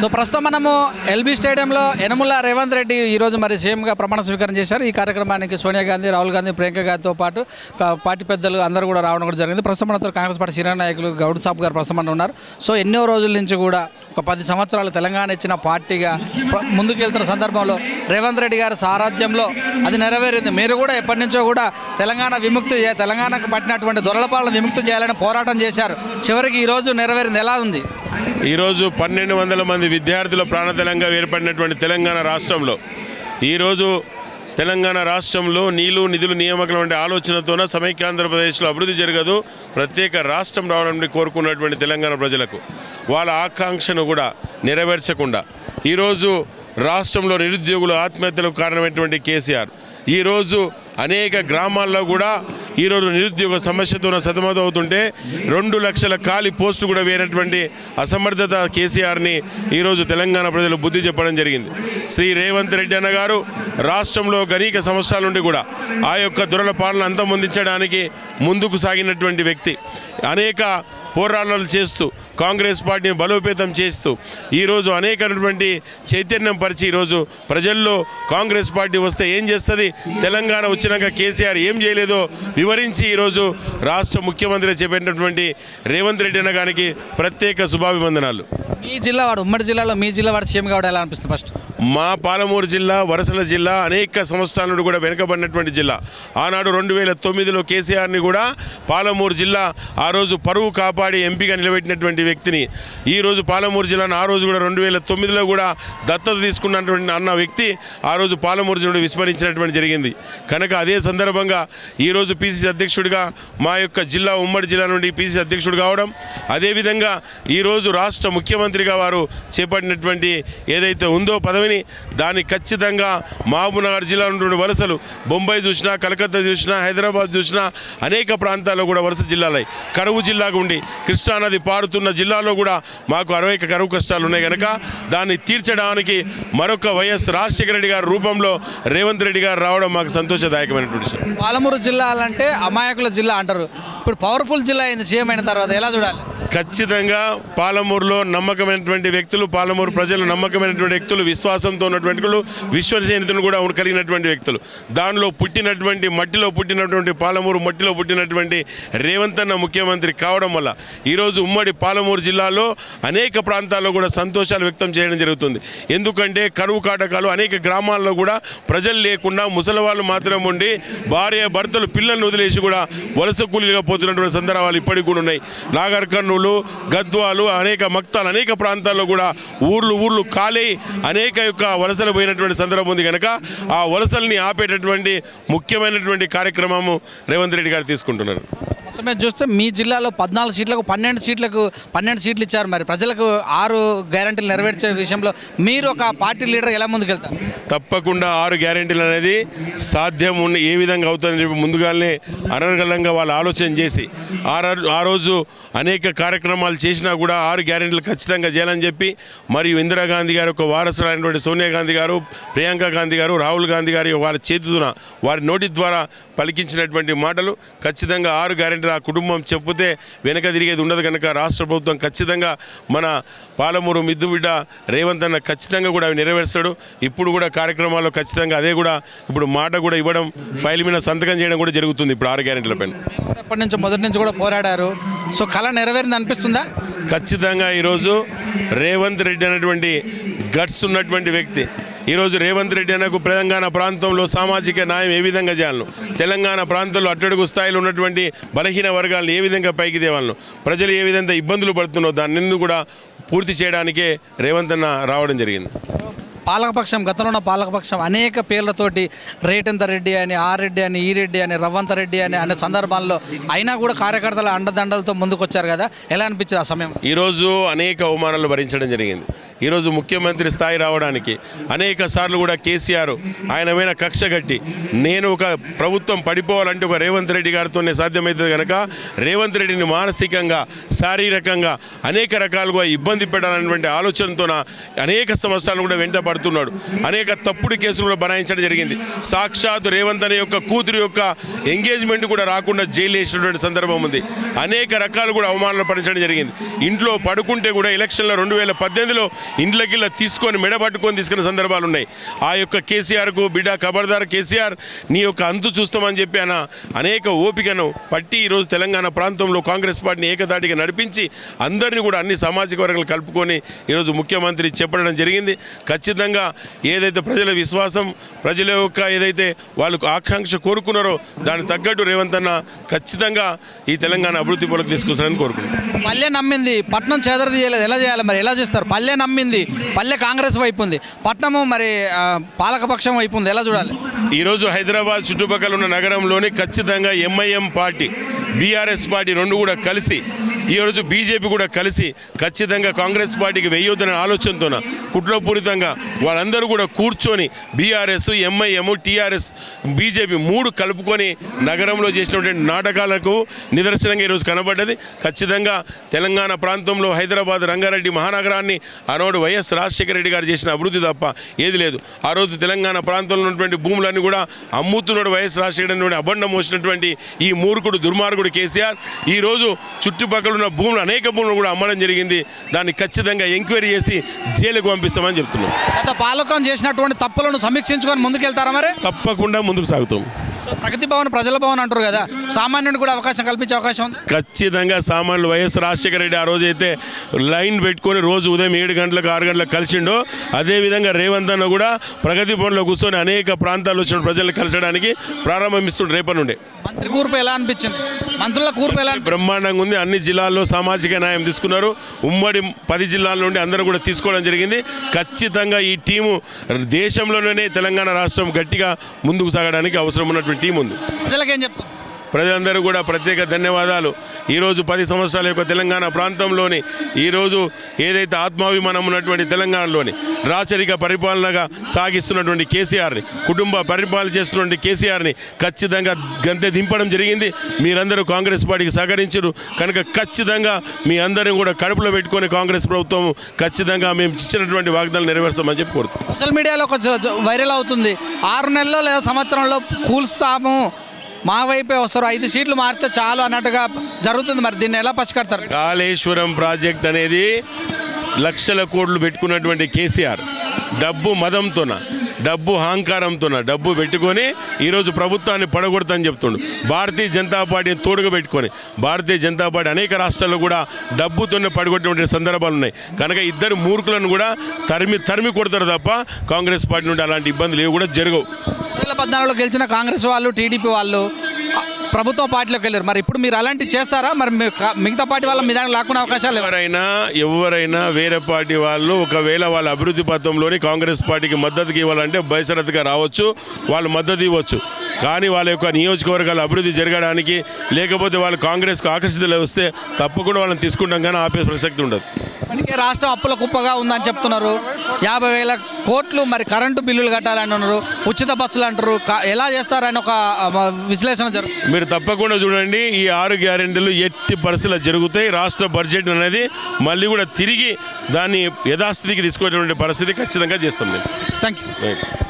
So ప్రస్తుతం మనము LB స్టేడియంలో యనమల రేవంత్ రెడ్డి ఈరోజు మరి సీఎంగా ప్రమాణ స్వీకారం చేశారు. ఈ కార్యక్రమానికి సోనియా గాంధీ రాహుల్ గాంధీ ప్రియాంక గాంధీతో పాటు పార్టీ పెద్దలు అందరూ కూడా రావడం కూడా జరిగింది. ప్రస్తుతం మనతో కాంగ్రెస్ పార్టీ సీనియర్ నాయకులు గౌడ్ సాబ్ గారు ప్రస్తుతం ఉన్నారు. సో ఎన్నో రోజుల నుంచి కూడా ఒక పది సంవత్సరాలు తెలంగాణ ఇచ్చిన పార్టీగా ముందుకెళ్తున్న సందర్భంలో రేవంత్ రెడ్డి గారి సారథ్యంలో అది నెరవేరింది. మీరు కూడా ఎప్పటి నుంచో కూడా తెలంగాణ విముక్తి తెలంగాణకు పట్టినటువంటి దొరలపాలను విముక్తి చేయాలని పోరాటం చేశారు. చివరికి ఈ రోజు నెరవేరింది. ఎలా ఉంది? ఈరోజు పన్నెండు వందల మంది విద్యార్థుల ప్రాణతలంగా ఏర్పడినటువంటి తెలంగాణ రాష్ట్రంలో ఈరోజు తెలంగాణ రాష్ట్రంలో నీళ్ళు నిధులు నియామకం వంటి ఆలోచనతోన సమైక్యాంధ్రప్రదేశ్లో అభివృద్ధి జరగదు ప్రత్యేక రాష్ట్రం రావడం కోరుకున్నటువంటి తెలంగాణ ప్రజలకు వాళ్ళ ఆకాంక్షను కూడా నెరవేర్చకుండా ఈరోజు రాష్ట్రంలో నిరుద్యోగుల ఆత్మహత్యలకు కారణమైనటువంటి కేసీఆర్ ఈరోజు అనేక గ్రామాల్లో కూడా ఈరోజు నిరుద్యోగ సమస్యతో సతమతమవుతుంటే రెండు లక్షల ఖాళీ పోస్టు కూడా వేయనటువంటి అసమర్థత కేసీఆర్ని ఈరోజు తెలంగాణ ప్రజలు బుద్ధి చెప్పడం జరిగింది. శ్రీ రేవంత్ రెడ్డి అన్న గారు రాష్ట్రంలో గణీక సంవత్సరాల నుండి కూడా ఆ యొక్క దురల పాలన అంతమొందించడానికి ముందుకు సాగినటువంటి వ్యక్తి. అనేక పోరాటాలు చేస్తూ కాంగ్రెస్ పార్టీని బలోపేతం చేస్తూ ఈరోజు అనేకమైనటువంటి చైతన్యం పరిచి ఈరోజు ప్రజల్లో కాంగ్రెస్ పార్టీ వస్తే ఏం చేస్తుంది? తెలంగాణ వచ్చినాక కేసీఆర్ ఏం చేయలేదో వివరించి ఈరోజు రాష్ట్ర ముఖ్యమంత్రి చెప్పినటువంటి రేవంత్ రెడ్డి అన్న గారికి ప్రత్యేక శుభాభివందనాలు. మీ జిల్లా వాడు ఉమ్మడి జిల్లాలో మీ జిల్లా వాడు సీఎం కావడం ఎలా అనిపిస్తుంది ఫస్ట్? మా పాలమూరు జిల్లా వరసల జిల్లా అనేక సంవత్సరాల నుండి కూడా వెనుకబడినటువంటి జిల్లా. ఆనాడు రెండు వేల తొమ్మిదిలో కేసీఆర్ని కూడా పాలమూరు జిల్లా ఆ రోజు పరువు కాపాడి ఎంపీగా నిలబెట్టినటువంటి వ్యక్తిని ఈ రోజు పాలమూరు జిల్లాను ఆ రోజు కూడా రెండు వేల తొమ్మిదిలో కూడా దత్తత తీసుకున్నటువంటి అన్న వ్యక్తి ఆ రోజు పాలమూరు జిల్లాను విస్మరించినటువంటి జరిగింది. కనుక అదే సందర్భంగా ఈరోజు పీసీసీ అధ్యక్షుడిగా మా యొక్క జిల్లా ఉమ్మడి జిల్లా నుండి పీసీసీ అధ్యక్షుడు కావడం అదేవిధంగా ఈరోజు రాష్ట్ర ముఖ్యమంత్రిగా వారు చేపట్టినటువంటి ఏదైతే ఉందో పదవిని దాన్ని ఖచ్చితంగా మహబూబ్నగర్ జిల్లా నుండి వలసలు బొంబాయి చూసినా కలకత్తా చూసినా హైదరాబాద్ చూసినా అనేక ప్రాంతాల్లో కూడా వలస జిల్లాలై. కరువు జిల్లాగా ఉండి కృష్ణానది పారుతున్న జిల్లాలో కూడా మాకు అరవై కరువు కష్టాలు ఉన్నాయి కనుక దాన్ని తీర్చడానికి మరొక వైఎస్ రాజశేఖర రెడ్డి గారి రూపంలో రేవంత్ రెడ్డి గారు రావడం మాకు సంతోషదాయకమైనటువంటి విషయం. పాలమూరు జిల్లా అంటే అమాయకుల జిల్లా అంటారు. ఇప్పుడు పవర్ఫుల్ జిల్లా అయింది సీఎం అయిన తర్వాత ఎలా చూడాలి? ఖచ్చితంగా పాలమూరులో నమ్మకమైనటువంటి వ్యక్తులు పాలమూరు ప్రజలు నమ్మకమైనటువంటి వ్యక్తులు విశ్వాసంతో ఉన్నటువంటి విశ్వసనీయతను కూడా కలిగినటువంటి వ్యక్తులు. దానిలో పుట్టినటువంటి మట్టిలో పుట్టినటువంటి పాలమూరు మట్టిలో పుట్టినటువంటి రేవంత్ అన్న ముఖ్యమంత్రి కావడం వల్ల ఈరోజు ఉమ్మడి పాలమూరు జిల్లాలో అనేక ప్రాంతాల్లో కూడా సంతోషాలు వ్యక్తం చేయడం జరుగుతుంది. ఎందుకంటే కరువు కాటకాలు అనేక గ్రామాల్లో కూడా ప్రజలు లేకుండా ముసలి వాళ్ళు మాత్రం ఉండి భార్య భర్తలు పిల్లల్ని వదిలేసి కూడా వలస కూలీలుగా పోతున్నటువంటి సందర్భాలు ఇప్పటికి కూడా ఉన్నాయి. నాగర్ కర్నూలు గద్వాలు అనేక మక్తాలు అనేక ప్రాంతాల్లో కూడా ఊర్లు ఊర్లు ఖాళీ అనేక యొక్క వలసలు పోయినటువంటి సందర్భం ఉంది కనుక ఆ వలసల్ని ఆపేటటువంటి ముఖ్యమైనటువంటి కార్యక్రమము రేవంత్ రెడ్డి గారు తీసుకుంటున్నారు. మొత్తం మీద చూస్తే మీ జిల్లాలో పద్నాలుగు సీట్లకు పన్నెండు సీట్లకు పన్నెండు సీట్లు ఇచ్చారు మరి. ప్రజలకు ఆరు గ్యారంటీలు నెరవేర్చే విషయంలో మీరు ఒక పార్టీ లీడర్ ఎలా ముందుకెళ్తారు? తప్పకుండా ఆరు గ్యారెంటీలు అనేది సాధ్యం ఉన్న ఏ విధంగా అవుతుందని చెప్పి ముందుగానే అనర్గలంగా వాళ్ళు ఆలోచన చేసి ఆ ఆ రోజు అనేక కార్యక్రమాలు చేసినా కూడా ఆరు గ్యారెంటీలు ఖచ్చితంగా చేయాలని చెప్పి మరియు ఇందిరాగాంధీ గారు ఒక వారసులైనటువంటి సోనియా గాంధీ గారు ప్రియాంక గాంధీ గారు రాహుల్ గాంధీ గారి వారి చేతున వారి నోటి ద్వారా పలికించినటువంటి మాటలు ఖచ్చితంగా ఆరు గ్యారెంటీలు ఆ కుటుంబం చెప్తే వెనక తిరిగేది ఉండదు కనుక రాష్ట్ర ప్రభుత్వం ఖచ్చితంగా మన పాలమూరు మిద్దుబిడ్డ రేవంత్ అన్న ఖచ్చితంగా కూడా అవి నెరవేరుస్తాడు. ఇప్పుడు కూడా కార్యక్రమాల్లో ఖచ్చితంగా అదే కూడా ఇప్పుడు మాట కూడా ఇవ్వడం ఫైల్ మీద సంతకం చేయడం కూడా జరుగుతుంది ఇప్పుడు ఆరు గ్యారెంటీల పైన. ఎప్పటి నుంచో మొదటి నుంచి కూడా పోరాడారు. సో కళ నెరవేరింది అనిపిస్తుందా? ఖచ్చితంగా ఈరోజు రేవంత్ రెడ్డి అనేటువంటి గట్స్ ఉన్నటువంటి వ్యక్తి ఈరోజు రేవంత్ రెడ్డి అన్నకు తెలంగాణ ప్రాంతంలో సామాజిక న్యాయం ఏ విధంగా చేయాలను? తెలంగాణ ప్రాంతంలో అట్టడుగు స్థాయిలో ఉన్నటువంటి బలహీన వర్గాలను ఏ విధంగా పైకి తేవాలను? ప్రజలు ఏ విధంగా ఇబ్బందులు పడుతున్నారో దాన్ని కూడా పూర్తి చేయడానికే రేవంత్ అన్న రావడం జరిగింది. పాలకపక్షం గతంలో ఉన్న పాలకపక్షం అనేక పేర్లతోటి రేటంత రెడ్డి అని ఆ రెడ్డి అని ఈ రెడ్డి అని రవ్వంత రెడ్డి అని అనే సందర్భాల్లో అయినా కూడా కార్యకర్తల అండదండలతో ముందుకొచ్చారు కదా? ఎలా అనిపించింది ఆ సమయం? ఈరోజు అనేక అవమానాలు భరించడం జరిగింది. ఈరోజు ముఖ్యమంత్రి స్థాయి రావడానికి అనేక సార్లు కూడా కేసీఆర్ ఆయన మీద కక్ష కట్టి నేను ఒక ప్రభుత్వం పడిపోవాలంటే ఒక రేవంత్ రెడ్డి గారితోనే సాధ్యమవుతుంది కనుక రేవంత్ రెడ్డిని మానసికంగా శారీరకంగా అనేక రకాలుగా ఇబ్బంది పెట్టాలన్నటువంటి ఆలోచనతో అనేక సంవత్సరాలు కూడా వెంటబడుతుంది మాట్లాడుతున్నాడు. అనేక తప్పుడు కేసులు కూడా బనాయించడం జరిగింది. సాక్షాత్ రేవంత్ అనే యొక్క కూతురు యొక్క ఎంగేజ్మెంట్ కూడా రాకుండా జైలు వేసినటువంటి సందర్భం ఉంది. అనేక రకాలు కూడా అవమానాలు పడించడం జరిగింది. ఇంట్లో పడుకుంటే కూడా ఎలక్షన్లో రెండు వేల పద్దెనిమిదిలో ఇండ్లకిల్లా తీసుకొని మెడ పట్టుకొని తీసుకున్న సందర్భాలు ఉన్నాయి. ఆ యొక్క కేసీఆర్కు బిడ్డ ఖబర్దార్ కేసీఆర్ నీ యొక్క అంతు చూస్తామని చెప్పి ఆయన అనేక ఓపికను పట్టి ఈరోజు తెలంగాణ ప్రాంతంలో కాంగ్రెస్ పార్టీని ఏకతాటిగా నడిపించి అందరినీ కూడా అన్ని సామాజిక వర్గాలు కలుపుకొని ఈరోజు ముఖ్యమంత్రి చెప్పడం జరిగింది. ఖచ్చితంగా ఏదైతే ప్రజల విశ్వాసం ప్రజల యొక్క ఏదైతే వాళ్ళకు ఆకాంక్ష కోరుకున్నారో దానికి తగ్గట్టు రేవంత్ అన్న ఖచ్చితంగా ఈ తెలంగాణ అభివృద్ధి పొలకు తీసుకొస్తారని కోరుకుంటున్నాను పల్లె నమ్మింది పట్నం చేదరది చేయలేదు ఎలా చేయాలి మరి? ఎలా చేస్తారు? పల్లె నమ్మింది పల్లె కాంగ్రెస్ వైపు ఉంది. పట్నము మరి పాలకపక్షం వైపు ఉంది. ఎలా చూడాలి? ఈరోజు హైదరాబాద్ చుట్టుపక్కల ఉన్న నగరంలోని ఖచ్చితంగా ఎంఐఎం పార్టీ బీఆర్ఎస్ పార్టీ రెండు కూడా కలిసి ఈరోజు బీజేపీ కూడా కలిసి ఖచ్చితంగా కాంగ్రెస్ పార్టీకి వేయొద్దనే ఆలోచనతోన కుట్రపూరితంగా వాళ్ళందరూ కూడా కూర్చొని బీఆర్ఎస్ ఎంఐఎం టీఆర్ఎస్ బీజేపీ మూడు కలుపుకొని నగరంలో చేసినటువంటి నాటకాలకు నిదర్శనంగా ఈరోజు కనబడ్డది. ఖచ్చితంగా తెలంగాణ ప్రాంతంలో హైదరాబాద్ రంగారెడ్డి మహానగరాన్ని ఆనాడు వైఎస్ రాజశేఖర రెడ్డి గారు చేసిన అభివృద్ధి తప్ప ఏది లేదు. ఆ రోజు తెలంగాణ ప్రాంతంలో ఉన్నటువంటి భూములన్నీ కూడా అమ్ముతున్నాడు వైఎస్ రాజశేఖర రెడ్డి అబండం మోసినటువంటి ఈ మూర్ఖుడు దుర్మార్గుడు కేసీఆర్. ఈ రోజు చుట్టుపక్కల ఉన్న భూములు అనేక భూములు కూడా అమ్మడం జరిగింది. దాన్ని ఖచ్చితంగా ఎంక్వైరీ చేసి జైలుకు పంపిస్తామని చెప్తున్నాం. గత పాలకం చేసినటువంటి తప్పులను సమీక్షించుకొని ముందుకెళ్తారా మరి? తప్పకుండా ముందుకు సాగుతాం. సో ప్రగతి భవన్ ప్రజల భవన్ అంటారు కదా సామాన్యుడికి కూడా అవకాశం కల్పించే అవకాశం ఉంది? ఖచ్చితంగా సామాన్యులు వైఎస్ రాజశేఖర రెడ్డి ఆ రోజు అయితే లైన్ పెట్టుకొని రోజు ఉదయం ఏడు గంటలకు ఆరు గంటలకు కలిసిండో అదేవిధంగా రేవంత్ అన్న కూడా ప్రగతి భవన్లో కూర్చొని అనేక ప్రాంతాల్లో వచ్చిన ప్రజలను కలిసడానికి ప్రారంభిస్తుండే రేపటి నుండే. మంత్రి కూర్పు ఎలా అనిపించింది? మంత్రుల కూర్పు ఎలా? బ్రహ్మాండంగా ఉంది. అన్ని జిల్లాల్లో సామాజిక న్యాయం తీసుకున్నారు. ఉమ్మడి పది జిల్లాల నుండి అందరూ కూడా తీసుకోవడం జరిగింది. ఖచ్చితంగా ఈ టీము దేశంలోనే తెలంగాణ రాష్ట్రం గట్టిగా ముందుకు సాగడానికి అవసరం ఉన్నటువంటి టీం ఉంది. ప్రజలకేం చెప్తారు ప్రజలందరూ కూడా ప్రత్యేక ధన్యవాదాలు. ఈరోజు పది సంవత్సరాల యొక్క తెలంగాణ ప్రాంతంలోని ఈరోజు ఏదైతే ఆత్మాభిమానం ఉన్నటువంటి తెలంగాణలోని రాచరిక పరిపాలనగా సాగిస్తున్నటువంటి కేసీఆర్ని కుటుంబ పరిపాలన చేస్తున్నటువంటి కేసీఆర్ని ఖచ్చితంగా గంతె దింపడం జరిగింది. మీరందరూ కాంగ్రెస్ పార్టీకి సహకరించరు. కనుక ఖచ్చితంగా మీ అందరం కూడా కడుపులో పెట్టుకొని కాంగ్రెస్ ప్రభుత్వం ఖచ్చితంగా మేము ఇచ్చినటువంటి వాగ్దానాలు నెరవేర్స్తామని చెప్పి కోరుతున్నాం. సోషల్ మీడియాలో ఒక వైరల్ అవుతుంది. ఆరు నెలల్లో లేదా సంవత్సరంలో కూల్స్తాము. మా వైపే వస్తారు. ఐదు సీట్లు మారితే చాలు అన్నట్టుగా జరుగుతుంది మరి. దీన్ని ఎలా పసికడతారు కాళేశ్వరం ప్రాజెక్ట్ అనేది లక్షల కోట్లు పెట్టుకున్నటువంటి కేసీఆర్. డబ్బు మదంతోన. డబ్బు అహంకారంతో డబ్బు పెట్టుకొని ఈరోజు ప్రభుత్వాన్ని పడగొడతని చెప్తుండు. భారతీయ జనతా పార్టీని తోడుగా పెట్టుకొని భారతీయ జనతా పార్టీ అనేక రాష్ట్రాల్లో కూడా డబ్బుతోనే పడగొట్టినటువంటి సందర్భాలు ఉన్నాయి. కనుక ఇద్దరు మూర్ఖులను కూడా తరిమి తరిమి కొడతారు తప్ప కాంగ్రెస్ పార్టీ నుండి అలాంటి ఇబ్బందులు ఏవి కూడా జరగవు. రెండు వేల పద్నాలుగులో గెలిచిన కాంగ్రెస్ వాళ్ళు టీడీపీ వాళ్ళు ప్రభుత్వ పార్టీలోకి వెళ్ళారు. మరి ఇప్పుడు మీరు అలాంటివి చేస్తారా? మరి మీ- మిగతా పార్టీ వాళ్ళ మీ దానికి లాక్కునే అవకాశాలు ఎవరైనా ఎవరైనా వేరే పార్టీ వాళ్ళు ఒకవేళ వాళ్ళ అభివృద్ధి పథంలోని కాంగ్రెస్ పార్టీకి మద్దతుకి ఇవ్వాలంటే బైసరత్గా రావచ్చు వాళ్ళు మద్దతు ఇవ్వచ్చు. కానీ వాళ్ళ యొక్క నియోజకవర్గాల అభివృద్ధి జరగడానికి లేకపోతే వాళ్ళు కాంగ్రెస్కి ఆకర్షితులు వస్తే తప్పకుండా వాళ్ళని తీసుకుంటాం కానీ ఆపే ప్రసక్తి ఉండదు. ఇప్పటికే రాష్ట్రం అప్పుల కుప్పగా ఉందని చెప్తున్నారు. యాభై వేల కోట్లు మరి కరెంటు బిల్లులు కట్టాలని అన్నారు. ఉచిత బస్సులు అంటారు. ఎలా చేస్తారని ఒక విశ్లేషణ జరుగుతుంది మీరు తప్పకుండా చూడండి. ఈ ఆరు గ్యారెంటీలు ఎట్టి పరిస్థితులు జరుగుతాయి. రాష్ట్ర బడ్జెట్ అనేది మళ్ళీ కూడా తిరిగి దాన్ని యథాస్థితికి తీసుకునేటువంటి పరిస్థితి ఖచ్చితంగా చేస్తాం మేము. Thank you